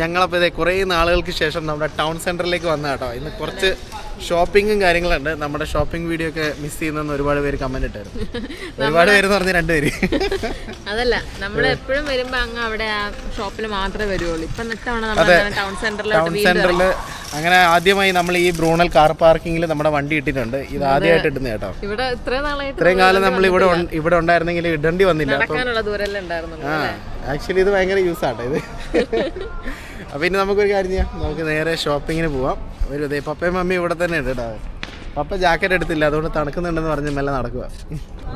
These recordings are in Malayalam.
ഞങ്ങളപ്പോൾ ഇതേ കുറേ നാളുകൾക്ക് ശേഷം നമ്മുടെ ടൗൺ സെന്ററിലേക്ക് വന്ന കേട്ടോ. ഇന്ന് കുറച്ച് ഷോപ്പിങ്ങും കാര്യങ്ങളുണ്ട്. നമ്മുടെ ഷോപ്പിംഗ് വീഡിയോ ഒക്കെ മിസ് ചെയ്യുന്നെന്ന് ഒരുപാട് പേര് കമന്റ് ഇട്ടായിരുന്നു ഒരുപാട് പേര് എന്ന് പറഞ്ഞ് രണ്ടുപേര്. അതല്ല നമ്മൾ എപ്പോഴും വരുമ്പോ അങ്ങ് അവിടെ ആ ഷോപ്പിൽ മാത്രമേ വരുവുള്ളൂ. ഇപ്പൊ ടൗൺ സെന്ററിൽ അങ്ങനെ ആദ്യമായി നമ്മൾ ഈ ബ്രൂണൽ കാർ പാർക്കിംഗിൽ നമ്മുടെ വണ്ടി ഇട്ടിട്ടുണ്ട്. ഇത് ആദ്യമായിട്ട് ഇടുന്നത് കേട്ടോ. ഇവിടെ ഇത്രയും കാലം നമ്മൾ ഇവിടെ ഇവിടെ ഉണ്ടായിരുന്നെങ്കിൽ ഇടേണ്ടി വന്നില്ല. ആക്ച്വലി ഇത് ഭയങ്കര യൂസ് ആട്ടോ ഇത്. അപ്പോൾ ഇനി നമുക്കൊരു കാര്യം ചെയ്യാം. നമുക്ക് നേരെ ഷോപ്പിങ്ങിന് പോവാം. ഒരു ഇതേ പപ്പയും മമ്മിയും ഇവിടെ തന്നെ ഉണ്ട് കേട്ടോ. പപ്പ ജാക്കറ്റ് എടുത്തില്ല അതുകൊണ്ട് തണുക്കുന്നുണ്ടെന്ന് പറഞ്ഞ് മെല്ലെ നടക്കുക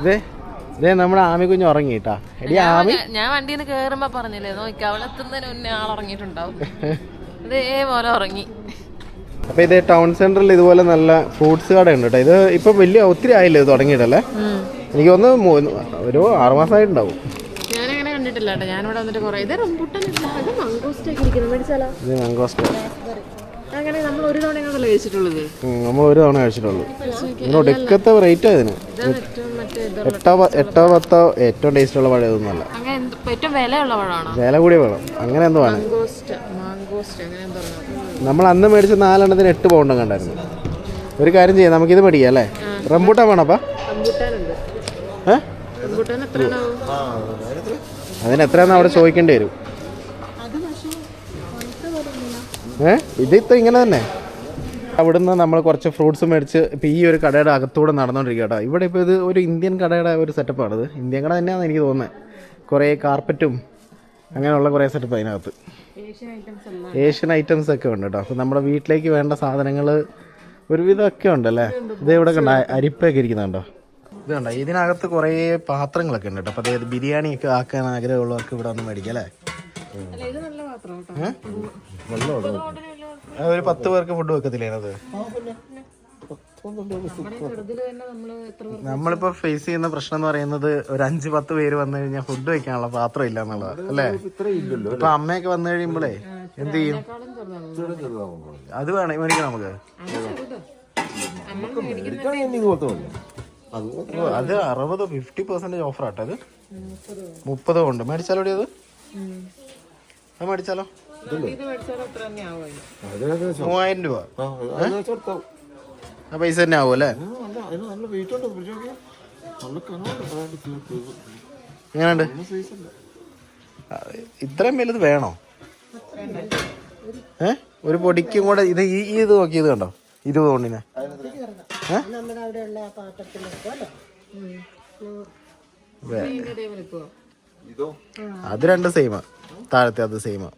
ഇതേ ഇതേ നമ്മുടെ ആമി കുഞ്ഞ് ഉറങ്ങി കേട്ടാ. എടി ആമി. ഞാൻ- വണ്ടിയിൽ നിന്ന് കേറുമ്പോ പറഞ്ഞില്ലേ നോക്കി അവളെത്തുന്നതിന് മുന്നേ ആൾ ഉറങ്ങിയിട്ടുണ്ടാവും. അതേ ഉറങ്ങി. അപ്പോൾ ഇതേ ടൗൺ സെന്ററിൽ ഇതുപോലെ നല്ല ഫ്രൂട്ട്സ് കട ഉണ്ട് കേട്ടോ. ഇത് ഇപ്പൊ വലിയ ഒത്തിരി ആയില്ലേ ഇത് തുടങ്ങിയിട്ടല്ലേ? എനിക്ക് ഒന്ന് ഒരു ആറുമാസമായിട്ടുണ്ടാവും കണ്ടിട്ടില്ല കേട്ടോ. ഞാനിവിടെ വന്നിട്ട് കുറെ ഇത് റംബുട്ടൻ ഇത് മംഗോസ്റ്റ് ഒക്കെ ഇരിക്കുന്നു. മേടിച്ചാലോ? ഇത് മാങ്കോസ്റ്റോ അങ്ങനെ നമ്മൾ ഒരു തവണ കഴിച്ചിട്ടുള്ളത്? നമ്മൾ ഒരു തവണ കഴിച്ചിട്ടുള്ളൂ. ഒടുക്കത്തെ റേറ്റ് ഇതിന്. എട്ടോ പത്തോ ഏറ്റവും ടേസ്റ്റ് ഉള്ള ഇതൊന്നുമല്ല അങ്ങനെ ഏറ്റവും വിലയുള്ള പഴമാണോ? വില കൂടിയ വേണം? അങ്ങനെ എന്തോ ആണ് നമ്മൾ അന്ന് മേടിച്ച നാലെണ്ണത്തിന് എട്ട് പൗണ്ട് കണ്ടായിരുന്നു. ഒരു കാര്യം ചെയ്യാം നമുക്കിത് മേടിക്കാം അല്ലേ? റംബൂട്ടാൻ വേണപ്പാ അപ്പം? അതിന് എത്രയാന്ന് അവിടെ ചോദിക്കേണ്ടി വരും? ഏ? ഇത് ഇത്ര ഇങ്ങനെ തന്നെ. അവിടുന്ന് നമ്മൾ കുറച്ച് ഫ്രൂട്ട്സ് മേടിച്ച് ഇപ്പോൾ ഈ ഒരു കടയുടെ അകത്തൂടെ നടന്നുകൊണ്ടിരിക്കുക കേട്ടോ. ഇവിടെ ഇപ്പോൾ ഇത് ഒരു ഇന്ത്യൻ കടയുടെ ഒരു സെറ്റപ്പാണിത് ഇന്ത്യൻ കട തന്നെയാണെന്ന് എനിക്ക് തോന്നുന്നത് കുറേ കാർപ്പറ്റും അങ്ങനെയുള്ള കുറേ സെറ്റപ്പ് അതിനകത്ത്. ഏഷ്യൻ ഐറ്റംസ് എല്ലാം ഏഷ്യൻ ഐറ്റംസ് ഒക്കെ ഉണ്ട് കേട്ടോ. അപ്പോൾ നമ്മുടെ വീട്ടിലേക്ക് വേണ്ട സാധനങ്ങൾ ഒരുവിധമൊക്കെ ഉണ്ടല്ലേ? ഇത് ഇവിടെ കണ്ട അരിപ്പൊക്കെ ഇരിക്കുന്നുണ്ടോ? ഇത് കണ്ട ഇതിനകത്ത് കുറേ പാത്രങ്ങളൊക്കെ ഉണ്ട് കേട്ടോ. അപ്പോൾ അതായത് ബിരിയാണി ഒക്കെ ആക്കാൻ ആഗ്രഹമുള്ളവർക്ക് ഇവിടെ ഒന്ന് മേടിക്കാം അല്ലേ? ഒരു പത്ത് പേർക്ക് ഫുഡ് വെക്കത്തില്ലേ അത് നമ്മളിപ്പോ ഫേസ് ചെയ്യുന്ന പ്രശ്നം എന്ന് പറയുന്നത് ഒരു അഞ്ച് പത്ത് പേര് വന്നു കഴിഞ്ഞാൽ ഫുഡ് വെക്കാനുള്ള പാത്രം ഇല്ല എന്നുള്ളത് അല്ലേ? ഇപ്പൊ അമ്മയൊക്കെ വന്നു കഴിയുമ്പോഴേ എന്ത് ചെയ്യും? അത് വേണം മേടിക്കണം നമുക്ക്. അത് അറുപത് ഫിഫ്റ്റി പെർസെന്റേജ് ഓഫർ ആട്ടെ അത് മുപ്പത് ഉണ്ട് മേടിച്ചാലോ അത്? അത് മേടിച്ചാലോ? മൂവായിരം രൂപ. ആ പൈസ തന്നെ ആവും അല്ലേ? എങ്ങനെയുണ്ട്? ഇത്രയും വലുത് വേണോ? ഏ? ഒരു പൊടിക്കും കൂടെ ഇത് ഈ ഇത് നോക്കിയത് കണ്ടോ? ഇരുപത് കൊണ്ടിനെ. ഏ? വേ- അത്. രണ്ട് സെയിമാ താഴത്തെ അത് സെയിമാ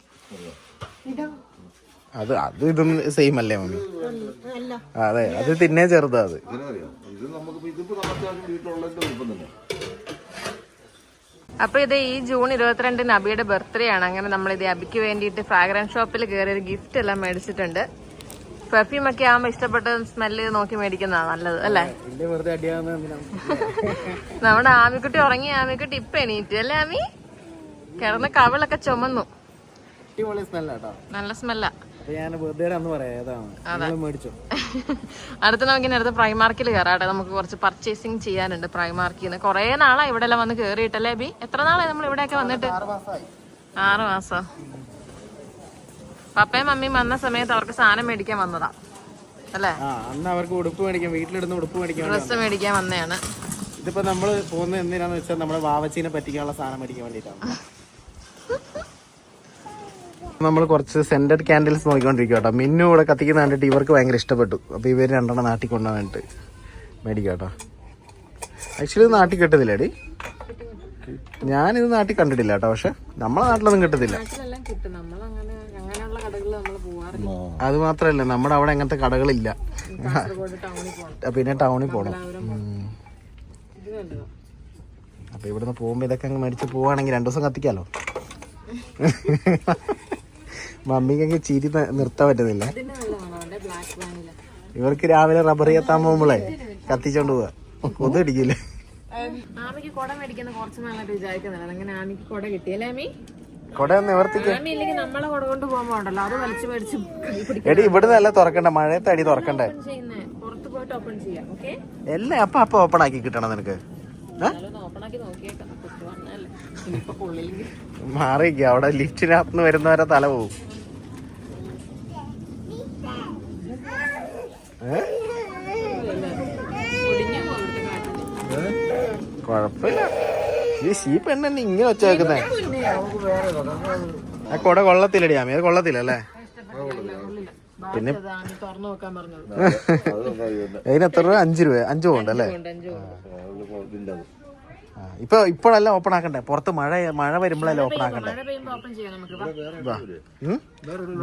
അത് അത് ഇതും സെയിം അല്ലേ മമ്മി? അതെ. അത് തിന്നേ ചെറുതാ അത്. അപ്പൊ ഇത് ഈ ജൂൺ ഇരുപത്തിരണ്ടിന് അബിയുടെ ബർത്ത്ഡേ ആണ്. അങ്ങനെ നമ്മൾ ഇത് അബിക്ക് വേണ്ടിയിട്ട് ഫ്രാഗ്രൻസ് ഷോപ്പിൽ കയറി ഒരു ഗിഫ്റ്റ് എല്ലാം മേടിച്ചിട്ടുണ്ട്. പെർഫ്യൂം ഒക്കെ ആവുമ്പോ ഇഷ്ടപ്പെട്ട സ്മെല്ല് നോക്കി മേടിക്കുന്നതാണ് നല്ലത് അല്ലേ? നമ്മുടെ ആമിക്കുട്ടി ഉറങ്ങി ആമിക്കുട്ടി ഇപ്പൊ എണീറ്റ് അല്ലേ ആമി? കിടന്ന കവിളൊക്കെ ചുമന്നു. നല്ല സ്മെല്ലാ അടുത്ത നമുക്ക് അടുത്ത് പ്രൈമാർക്കിൽ കയറാട്ടെ നമുക്ക് കുറച്ച് പർച്ചേസിങ് ചെയ്യാനുണ്ട് പ്രൈമാർക്കിൽ നിന്ന് കുറെ നാളാ ഇവിടെ എല്ലാം വന്ന് കേറിയിട്ടല്ലേ ബി എത്ര നാളായി നമ്മൾ ഇവിടെയൊക്കെ വന്നിട്ട്? ആറ് മാസം. പപ്പയും മമ്മിയും വന്ന സമയത്ത് അവർക്ക് സാധനം മേടിക്കാൻ വന്നതാ. അല്ലേ? ആ അന്ന് അവർക്ക് ഉടുപ്പ് മേടിക്കാൻ വീട്ടിലിടുന്ന ഉടുപ്പ് മേടിക്കാൻ ഡ്രസ്സ് മേടിക്കാൻ വന്നതാണ്. ഇതിപ്പോ നമ്മൾ പോകുന്നത് എന്തിനാന്ന് വെച്ചാൽ നമ്മുടെ വാവച്ചീനെ പറ്റിക്കാനുള്ള സാധനം മേടിക്കാൻ വേണ്ടിട്ടാണ് നമ്മൾ കുറച്ച് സെന്റഡ് ക്യാൻഡിൽസ് നോക്കിക്കൊണ്ടിരിക്കും കേട്ടോ. മിന്നു ഇവിടെ കത്തിക്കുന്ന കണ്ടിട്ട് ഇവർക്ക് ഭയങ്കര ഇഷ്ടപ്പെട്ടു. അപ്പൊ ഇവർ രണ്ടെണ്ണം നാട്ടിൽ കൊണ്ടുവന്നിട്ട് മേടിക്കാം കേട്ടോ. ആക്ച്വലി ഇത് നാട്ടിൽ കിട്ടത്തില്ലേടി? ഞാനിത് നാട്ടിൽ കണ്ടിട്ടില്ല കേട്ടോ പക്ഷെ നമ്മളെ നാട്ടിലൊന്നും കിട്ടത്തില്ല നാട്ടിലെല്ലാം കിട്ടും നമ്മൾ അങ്ങനെ അങ്ങനെയുള്ള കടകളിൽ നമ്മൾ പോവാറില്ല അത് മാത്രല്ല നമ്മുടെ അവിടെ അങ്ങനത്തെ കടകളില്ല. പിന്നെ ടൗണിൽ പോകണം അപ്പൊ ഇവിടുന്ന് പോകുമ്പോ ഇതൊക്കെ അങ്ങ് മേടിച്ച് പോവാണെങ്കിൽ രണ്ടു ദിവസം കത്തിക്കാലോ? മമ്മിക്കൊക്കെ ചിരി നിർത്താൻ പറ്റുന്നില്ല. ഇവർക്ക് രാവിലെ റബ്ബർ കത്താൻ പോകുമ്പോളേ കത്തിച്ചോണ്ട് പോവാ. ഒന്നും അടിക്കില്ലേ ആമിക്ക് കുട മേടിക്കുന്ന കുറച്ച് നാളായിട്ട് വിചാരിക്കുന്നില്ല. അങ്ങനെ ആമിക്ക് കുട കിട്ടിയല്ലേ ആമി? കൊട എടി ഇവിടുന്ന് അല്ല തുറക്കണ്ട. മഴയത്തെ അടി തുറക്കണ്ടേ? എല്ലാം അപ്പൊ അപ്പൊ ഓപ്പൺ ആക്കി കിട്ടണം നിനക്ക്. മാറിക്ക അവിടെ ലിഫ്റ്റിനകത്ത് വരുന്നവരെ തല പോവും. കൊഴപ്പില്ല ഈ പെണ്ണെന്നെ ഇങ്ങനെ വെച്ചേക്കുന്നേ ആ കൊട കൊള്ളത്തില്ലടി ആമി അത് കൊള്ളത്തില്ലല്ലേ? പിന്നെ തുറന്നു നോക്കാൻ പറഞ്ഞത് അതിന് എത്ര രൂപ? അഞ്ച് രൂപ അഞ്ച് പോകണ്ട അല്ലേ? ഇപ്പൊ ഇപ്പോഴല്ല ഓപ്പൺ ആക്കണ്ടേ? പുറത്ത് മഴ മഴ വരുമ്പോഴല്ലേ ഓപ്പൺ ആക്കണ്ടേ.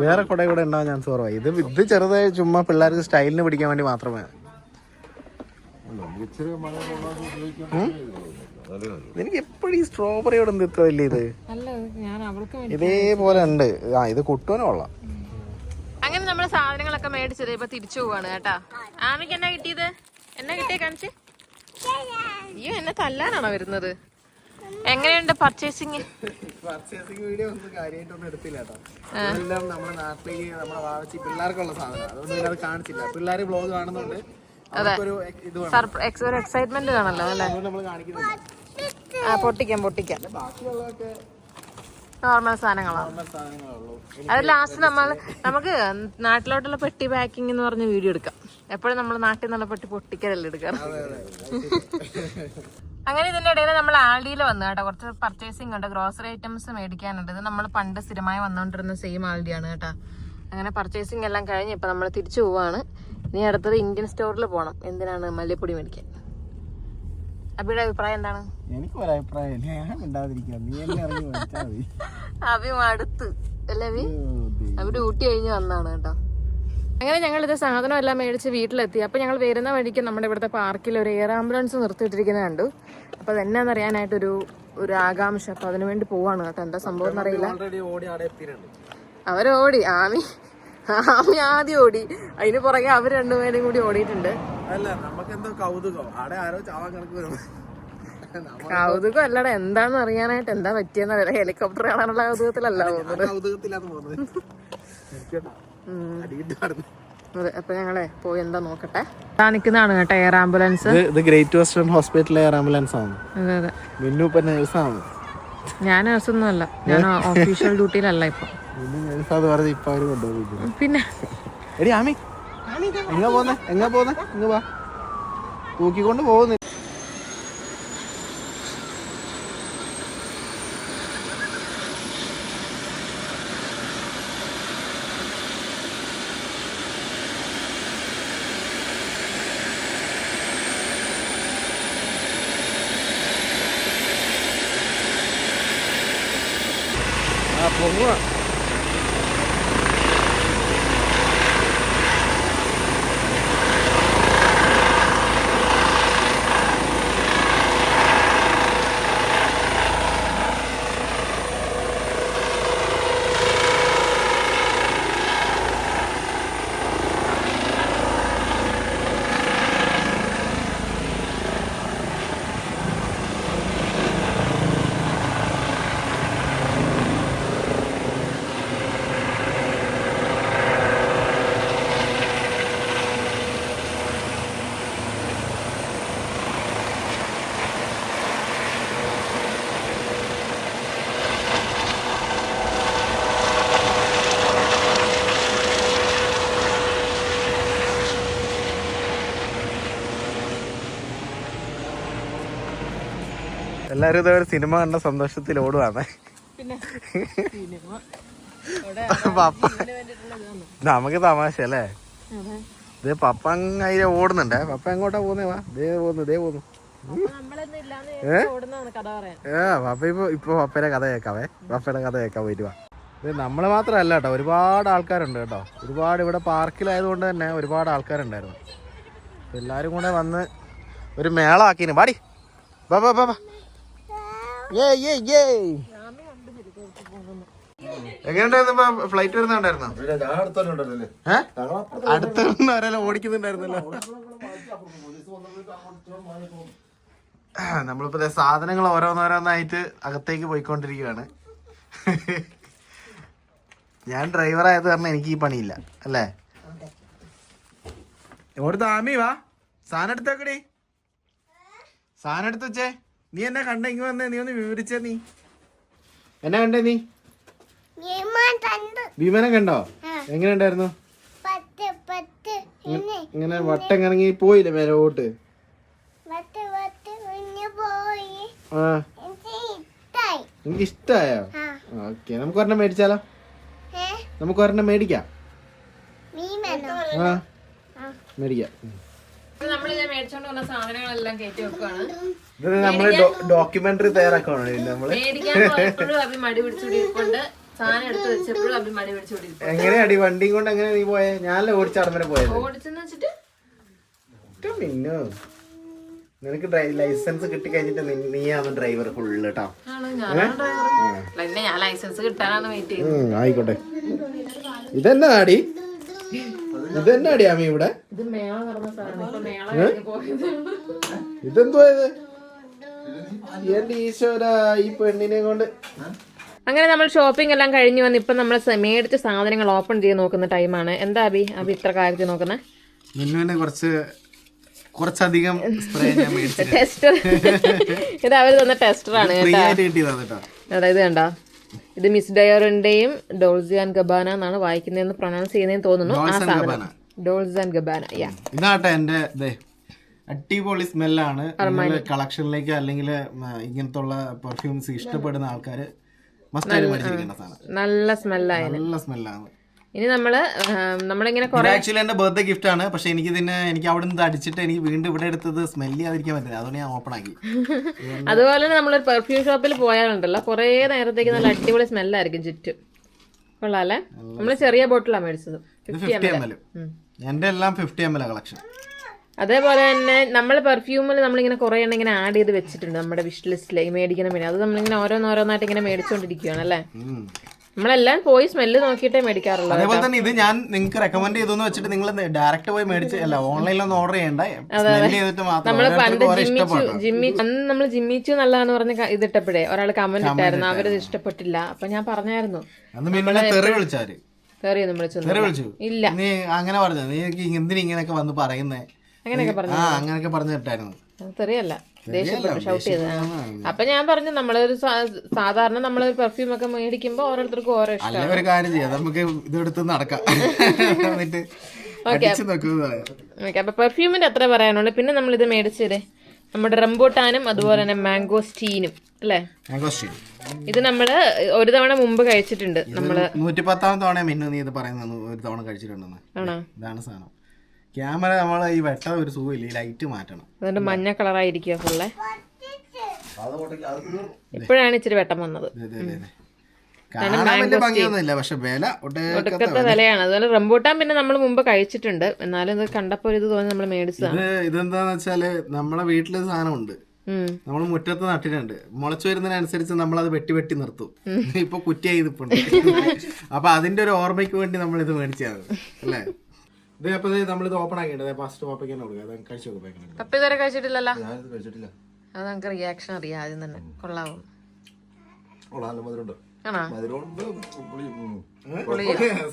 വേറെ കുട കൂടെ ഉണ്ടാവാൻ ഞാൻ കുറവായി ഇത് ഇത് ചെറുതായി ചുമ്മാ പിള്ളേർക്ക് സ്റ്റൈലിന് പിടിക്കാൻ വേണ്ടി മാത്രമേ ഉം? എനിക്ക് എപ്പോഴും ഈ സ്ട്രോബെറിയോട് എന്ത് ഇത്ര വലിയ ഇത്? അല്ല ഞാൻ അവൾക്ക് വേണ്ടി ഇതേപോലെ ഉണ്ട്. ആ ഇത് കുട്ടുവനെ കൊള്ളാം. അങ്ങനെ നമ്മൾ സാധനങ്ങളൊക്കെ മേടിച്ചത് ഇപ്പൊ തിരിച്ചു പോവാണ് കേട്ടാ. ആമിക്ക് എന്നാ കിട്ടിയത്? എന്നാ കിട്ടിയ കാണിച്ച്? അയ്യോ എന്നെ തല്ലാനാണോ വരുന്നത്? എങ്ങനെയുണ്ട് പർച്ചേസിങ് പർച്ചേസിംഗ് വീഡിയോ ഒന്നും കാര്യമായിട്ടൊന്നും എടുത്തില്ല കേട്ടോ. എല്ലാം നമ്മുടെ നാട്ടിലേക്ക് നമ്മുടെ വാവച്ചി പിള്ളേർക്കുള്ള സാധനം അതുകൊണ്ട് പിന്നെ അത് കാണിച്ചില്ല. പിള്ളേർ ബ്ലോഗ് കാണുന്നുണ്ട്. അതെ. ഇത് വേണം ഒരു എക്സൈറ്റ്മെന്റ് കാണല്ലോ അല്ലേ? നമ്മൾ കാണിക്കുന്നില്ല. ആ പൊട്ടിക്കാം പൊട്ടിക്കാം. നോർമൽ സാധനങ്ങളാണ് അത് ലാസ്റ്റ് നമ്മൾ നമുക്ക് നാട്ടിലോട്ടുള്ള പെട്ടി പാക്കിംഗ് എന്ന് പറഞ്ഞ വീഡിയോ എടുക്കാം. എപ്പോഴും നമ്മൾ നാട്ടിൽ നിന്നുള്ള പെട്ടി പൊട്ടിക്കലല്ലേ എടുക്കാറ്? അങ്ങനെ ഇതിന്റെ ഇടയിൽ നമ്മൾ ആൾഡിയിൽ വന്നു കേട്ടോ. കുറച്ച് പർച്ചേസിംഗ് ഉണ്ട്. ഗ്രോസറി ഐറ്റംസ് മേടിക്കാനുണ്ട്. ഇത് നമ്മൾ പണ്ട് സ്ഥിരമായി വന്നുകൊണ്ടിരുന്ന സെയിം ആൾഡിയാണ് കേട്ടോ. അങ്ങനെ പർച്ചേസിംഗ് എല്ലാം കഴിഞ്ഞ് ഇപ്പൊ നമ്മൾ തിരിച്ചു പോവാണ്. ഇനി അടുത്തത് ഇന്ത്യൻ സ്റ്റോറിൽ പോകണം എന്തിനാണ് മല്ലിപ്പൊടി മേടിക്കാൻ? അഭിപ്രായം എന്താണ്? എനിക്ക് ഒരു അഭിപ്രായം. ഞാൻ നീ എന്നെ ഇറങ്ങി മേടിച്ചാൽ മതി. അഭി മടുത്ത്. അല്ലേ അഭി അവർ ഊട്ടി കഴിഞ്ഞ് വന്നാണ് കേട്ടോ. അങ്ങനെ ഞങ്ങൾ ഇത് സാധനം എല്ലാം മേടിച്ച് വീട്ടിലെത്തി. അപ്പൊ ഞങ്ങൾ വരുന്ന വഴിക്ക് നമ്മുടെ ഇവിടുത്തെ പാർക്കിൽ ഒരു എയർ ആംബുലൻസ് നിർത്തിയിട്ടിരിക്കുന്ന കണ്ടു. അപ്പൊ അതെന്നാന്ന് അറിയാനായിട്ടൊരു ഒരു ആകാംക്ഷ. അപ്പൊ അതിനു വേണ്ടി പോവാണ് കേട്ടോ. എന്താ സംഭവം എന്നറിയില്ല അവരോടി. ആമി. ആമി ആദ്യം ഓടി. അതിന് പുറകെ അവർ രണ്ടുപേരും കൂടി ഓടിയിട്ടുണ്ട്. അല്ല നമുക്ക് എന്തോ കൗതുകം. അവിടെ ആരോ ചാവാൻ കണക്ക് വരും കൗതുകം അല്ലടാ എന്താന്ന് അറിയാനായിട്ട് എന്താ പറ്റിയെന്ന് അറിയാം ഹെലികോപ്റ്റർ കാണാനുള്ള കൗതുകത്തിലല്ല പോകുന്നത്. അപ്പൊ ഞങ്ങളെ പോയി എന്താ നോക്കട്ടെ? നിൽക്കുന്നതാണ് കേട്ടോ എയർ ആംബുലൻസ്. ഇത് Great Western hospital air ambulance ആണ് അതെ അതെ. മിന്നു ഇപ്പൊ നേഴ്സാണ്. ഞാൻ നഴ്സൊന്നും അല്ല ഞാൻ ഒഫീഷ്യൽ ഡ്യൂട്ടിയിലല്ല ഇപ്പൊ പിന്നെ എടി ആമി എങ്ങ പോന്നെ? എങ്ങ പോന്നെ? ഇങ്ങ് വാ. തൂക്കിക്കൊണ്ട് പോകുന്നു. പൊങ്ങുവാ എല്ലാരും ഇതേ സിനിമ കണ്ട സന്തോഷത്തിൽ ഓടുവാണ്. പപ്പ നമുക്ക് തമാശ അല്ലേ? ഇത് പപ്പ അങ്ങനെ ഓടുന്നുണ്ടേ. പപ്പ എങ്ങോട്ടാ പോകുന്നേ? വാ. ദേ പോന്നു ദേ പോന്നു ഏ? പപ്പ ഇപ്പൊ ഇപ്പൊ പപ്പയുടെ കഥ കേക്കാവേ പപ്പയുടെ കഥ കേക്കാ പോയിട്ട് വാ. ഇത് നമ്മൾ മാത്രമല്ല കേട്ടോ. ഒരുപാട് ആൾക്കാരുണ്ട് കേട്ടോ. ഒരുപാട് ഇവിടെ പാർക്കിലായതുകൊണ്ട് തന്നെ ഒരുപാട് ആൾക്കാരുണ്ടായിരുന്നു. എല്ലാരും കൂടെ വന്ന് ഒരു മേള ആക്കിന്. പാടി ബാ ബാ ബാ എങ്ങനെയുണ്ടായിരുന്നു ഫ്ലൈറ്റ് വരുന്നുണ്ടായിരുന്നോ ഓടിക്കുന്നുണ്ടായിരുന്നല്ലോ? നമ്മളിപ്പോ ദേ സാധനങ്ങൾ ഓരോന്നോരോന്നായിട്ട് അകത്തേക്ക് പോയിക്കൊണ്ടിരിക്കുകയാണ്. ഞാൻ ഡ്രൈവർ ആയത് കാരണം എനിക്ക് ഈ പണിയില്ല അല്ലേ? എവിടെ താമി വാ. സാധനം എടുത്തേക്കടി സാധനം എടുത്ത് വെച്ചേ. നീ എന്നെ കണ്ട ഇങ്ങ് വന്നേ നീ ഒന്ന് വിവരിച്ച നീ. എന്നെ കണ്ടേ നീ? വിമാനം കണ്ടോ. എങ്ങനെ ഉണ്ടായിരുന്നു? ഇങ്ങനെ- വട്ടം കറങ്ങി പോയില്ലേ മേലോട്ട്? എനിക്ക് ഇഷ്ടായി. ഓക്കെ നമുക്ക് ഒരെണ്ണം മേടിച്ചാലോ? നമുക്ക് ഒരെണ്ണം മേടിക്കാം. മേടിക്കാം. ഇത് മേടിച്ചോണ്ട് വന്ന സാധനങ്ങളെല്ലാം കയറ്റി ഇത് നമ്മൾ ഡോക്യുമെന്ററി തയ്യാറാക്കണോ ഇതിൽ നമ്മൾ. മേടിക്കാൻ പോയപ്പോഴും അഭി മടി സാധനം എടുത്ത് വെച്ചപ്പോഴും അഭി മടി പിടിച്ചുകൊണ്ടിരിക്കും എങ്ങനെയാടി വണ്ടിയും കൊണ്ട് എങ്ങനെ നീ പോയെ? ഞാനല്ലേ ഓടിച്ചടം വരെ പോയത്. ഓടിച്ചെന്ന് വെച്ചിട്ട്? മിന്നു. നിനക്ക് ഡ്രൈ ലൈസൻസ് കിട്ടി കഴിഞ്ഞിട്ട് നീയാണ് ഡ്രൈവർ ഫുള്ള് കേട്ടോ ഞാൻ ലൈസൻസ് കിട്ടാനാണ് വെയിറ്റ് ചെയ്യുന്നത്. ആയിക്കോട്ടെ. അമ്മ ഇവിടെ ഇത് മേള നടന്ന സാധനം. ഇപ്പൊ മേള കഴിഞ്ഞ് പോയത്. ഇതെന്തോ ഇത്? എന്റെ ഈശ്വര ഈ പെണ്ണിനെ കൊണ്ട്. അങ്ങനെ നമ്മൾ ഷോപ്പിംഗ് എല്ലാം കഴിഞ്ഞു വന്ന് ഇപ്പം നമ്മൾ മേടിച്ച സാധനങ്ങൾ ഓപ്പൺ ചെയ്ത് നോക്കുന്ന ടൈമാണ് എന്താ അബി അബി ഇത്ര കാര്യത്തിൽ നോക്കുന്നത് മിന്നുവിനെ കുറച്ച് കുറച്ചധികം സ്പ്രേ ഞാൻ ടെസ്റ്റർ ഇത് അവർ തന്ന ടെസ്റ്ററാണ് ഫ്രീ ആയിട്ട് കിട്ടിയതാണ് കേട്ടോ. അതായത് കണ്ട? ഇത് മിസ് ഡയറിന്റെയും ഡോൾസി ആൻഡ് ഗബാന എന്നാണ് വായിക്കുന്നതെന്ന് പ്രൊണൗൺസ് ചെയ്യുന്നതെന്ന് തോന്നുന്നു. ആ Dolce and സാധനം. Gabbana. Dolce and Gabbana yeah ഇതാട്ടെ ദേ അടിപൊളി സ്മെല്ലാണ്. കളക്ഷനിലേക്ക് അല്ലെങ്കിൽ ഇങ്ങനത്തെ ഉള്ള പെർഫ്യൂംസ് ഇഷ്ടപ്പെടുന്ന മേടിച്ചിരിക്കുന്ന സാധനം. നല്ല സ്മെല്ലായി നല്ല സ്മെല്ലാണ് ഇനി നമ്മൾ ആം, നമ്മളിങ്ങനെ കുറെ ആക്ച്വലി എന്റെ ബർത്ത്ഡേ ഗിഫ്റ്റ് ആണ്. പക്ഷെ എനിക്ക് ഇതിനെ എനിക്ക് അവിടെ നിന്ന് അടിച്ചിട്ട് എനിക്ക് വീണ്ടും ഇവിടെ എടുത്തത് സ്മെൽ ചെയ്യാതിരിക്കാൻ പറ്റില്ല. അതുകൊണ്ട് ഞാൻ ഓപ്പൺ ആക്കി. അതുപോലെ തന്നെ നമ്മളൊരു പെർഫ്യൂം ഷോപ്പിൽ പോയാലുണ്ടല്ലോ കുറേ നേരത്തേക്ക് നല്ല അടിപൊളി സ്മെല്ലായിരിക്കും ചുറ്റും. കൊള്ളാല്ലേ? നമ്മൾ ചെറിയ ബോട്ടിലാണ് മേടിച്ചത്. ഇത് ഫിഫ്റ്റി എം എൽ എന്റെ എല്ലാം ഫിഫ്റ്റി എം എൽ കളക്ഷൻ അതേപോലെ തന്നെ നമ്മൾ പെർഫ്യൂമിൽ നമ്മളിങ്ങനെ കുറേ എണ്ണം ഇങ്ങനെ ആഡ് ചെയ്ത് വെച്ചിട്ടുണ്ട് നമ്മുടെ വിഷ് ലിസ്റ്റിൽ മേടിക്കണം പിന്നെ അത് നമ്മളിങ്ങനെ ഓരോന്നോരോന്നായിട്ട് ഇങ്ങനെ മേടിച്ചുകൊണ്ടിരിക്കുകയാണ് അല്ലേ? നമ്മളെല്ലാം പോയി സ്മെല്ല് നോക്കിയിട്ടേ മേടിക്കാറുള്ളൂ അതേപോലെ തന്നെ ഇത് ഞാൻ നിങ്ങൾക്ക് റെക്കമെൻഡ് ചെയ്തു വെച്ചിട്ട് നിങ്ങൾ ഡയറക്റ്റ് പോയി മേടിച്ച് അല്ല ഓൺലൈനിൽ ഒന്നും ഓർഡർ ചെയ്യണ്ട. നമ്മൾ പണ്ട് ജിമ്മിച്ചു ജിമ്മി അന്ന് നമ്മൾ ജിമ്മിച്ചു നല്ലതാന്ന് പറഞ്ഞ് ഇതിട്ടപ്പോഴേ ഒരാൾ കമന്റ് ഇട്ടായിരുന്നു. അവരത് ഇഷ്ടപ്പെട്ടില്ല. അപ്പൊ ഞാൻ പറഞ്ഞായിരുന്നു. തെറി വിളിച്ചു. ഇല്ല. നീ അങ്ങനെ പറഞ്ഞു? നീ എന്തിനാ ഇങ്ങനെയൊക്കെ വന്ന് പറയുന്നേ? അങ്ങനെയൊക്കെ പറഞ്ഞു ആ അങ്ങനെയൊക്കെ പറഞ്ഞു കേട്ടായിരുന്നു തെറിയല്ല. ദേഷ്യപ്പെട്ടു ഷൗട്ട് ചെയ്ത്. ആ. അപ്പൊ ഞാൻ പറഞ്ഞു നമ്മളൊരു സാധാരണ നമ്മൾ പെർഫ്യൂം ഒക്കെ മേടിക്കുമ്പോ ഓരോരുത്തർക്കും ഓരോ ഇഷ്ടം. ഒരു കാര്യം ചെയ്യാം. നമുക്ക് ഇതെടുത്ത് നടക്കാം. എന്നിട്ട് ഓക്കെ അപ്പൊ പെർഫ്യൂമിന്റെ അത്ര പറയാനുള്ളൂ. പിന്നെ നമ്മൾ ഇത് മേടിച്ചതേ നമ്മുടെ റംബൂട്ടാനും അതുപോലെ തന്നെ മാംഗോ സ്റ്റീനും അല്ലേ ഇത് നമ്മൾ ഒരു തവണ മുമ്പ് കഴിച്ചിട്ടുണ്ട് നമ്മൾ. നൂറ്റി പത്താം തവണ മിന്നു നീ ഇത് പറയുന്നത്. ഒരു തവണ കഴിച്ചിട്ടുണ്ടെന്ന്. ആണോ? ഇതാണ് സാധനം. ക്യാമറ നമ്മൾ ഈ വെട്ട ഒരു സുഖമില്ല ഈ ലൈറ്റ് മാറ്റണം. അതുകൊണ്ട് മഞ്ഞ കളറായിരിക്കുക ഫുള്ള് ഇപ്പോഴാണ് ഇച്ചിരി വെട്ടം വന്നത്. കാണാൻ വലിയ ഭംഗിയൊന്നുമില്ല പക്ഷെ വില ഒട്ടേക്കത്തെ ഒടുക്കത്തെ വിലയാണ്. അതുപോലെ റംബൂട്ടാൻ പിന്നെ നമ്മൾ മുമ്പ് കഴിച്ചിട്ടുണ്ട്. എന്നാലും ഇത് കണ്ടപ്പോൾ ഇത് തോന്നി നമ്മൾ മേടിച്ചതാണ്. ഇത് ഇതെന്താന്ന് വെച്ചാൽ നമ്മളെ വീട്ടിൽ സാധനമുണ്ട്. നമ്മൾ മുറ്റത്ത് നട്ടിട്ടുണ്ട്. മുളച്ചു വരുന്നതിനനുസരിച്ച് നമ്മൾ അത് വെട്ടി വെട്ടി നിർത്തും. ഇപ്പൊ കുറ്റിയായി ഇതിപ്പോ അപ്പൊ അതിന്റെ ഒരു ഓർമ്മയ്ക്ക് വേണ്ടി നമ്മൾ ഇത് മേടിച്ചത് അല്ലേ? ഇത് അപ്പൊ നമ്മൾ ഇത് ഓപ്പൺ ആക്കിയിട്ട് ഫസ്റ്റ് പപ്പയ്ക്ക് തന്നെ കൊടുക്കാം കഴിച്ചു നോക്കാം പപ്പ ഇതുവരെ കഴിച്ചിട്ടില്ലല്ലോ? ഞാനിത് കഴിച്ചിട്ടില്ല. അത് നമുക്ക് റിയാക്ഷൻ അറിയാം ആദ്യം തന്നെ. കൊള്ളാവും. നല്ല മധുരമുണ്ട്.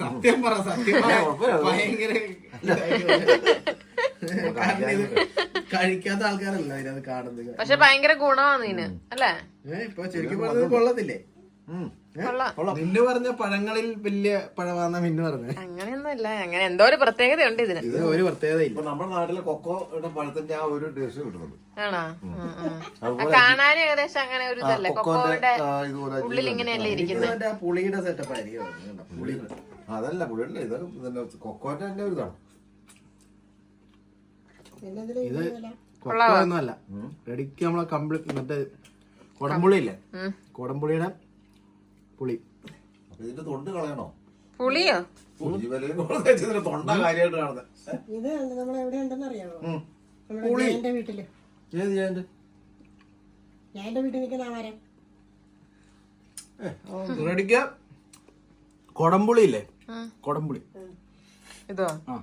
സത്യം പറ സത്യം പറ. ഭയങ്കര കഴിക്കാത്ത ആൾക്കാരല്ല ഇതിനകത്ത് കാണുന്നത്. പക്ഷെ ഭയങ്കര ഗുണമാണ് ഇതിന് അല്ലേ? ഇപ്പൊ ശരിക്കും പറഞ്ഞത് കൊള്ളത്തില്ലേ? മിന്നു പറഞ്ഞ പഴങ്ങളിൽ വലിയ പഴമാന്ന മിന്നു പറഞ്ഞത് അങ്ങനെയൊന്നുമില്ല. അങ്ങനെ എന്തോ ഒരു പ്രത്യേകതയുണ്ട് ഇതിന്. ഇത് ഒരു പ്രത്യേകത ഇല്ല നമ്മുടെ നാട്ടിലെ കൊക്കോയുടെ പഴത്തിന്റെ ആ ഒരു ടേസ്റ്റ് കിട്ടുന്നുണ്ട്. ആണോ? കാണാനും ഏകദേശം അങ്ങനെ ഒരു ഇതല്ലേ? കൊക്കോയുടെ ഇതുപോലെ ഉള്ളിൽ ഇങ്ങനെയല്ലേ ഇരിക്കുന്നത്? പുളിയുടെ സെറ്റപ്പ് ആയിരിക്കും? പുളി. അതല്ല പുളിയല്ല. ഇത് കൊക്കോന്റെ തന്നെ ഒരു ഇതാണ്. ഇത് കൊക്കോ ഒന്നുമല്ല. റെഡിക്ക് നമ്മളെ കംപ്ലീറ്റ് മറ്റേ കൊടംപുളി ഇല്ലേ. കൊടംപുളിയുടെ പുളി. ഇതിന്റെ തൊണ്ട് കളയണോ? പുളിയോ? തൊണ്ട കാര്യമായിട്ട് കാണുന്നത് ഇത് നമ്മൾ എവിടെ ഉണ്ടെന്ന് അറിയാമോ ഉം. നമ്മുടെ എന്റെ വീട്ടിൽ. ഏത് ചെയ്യാൻ ഞാൻ എന്റെ വീട്ടിൽ നിൽക്കുന്ന ആ മരം കൊടംപുളി ഇല്ലേ? കൊടംപുളി. ഇതോ? ആ.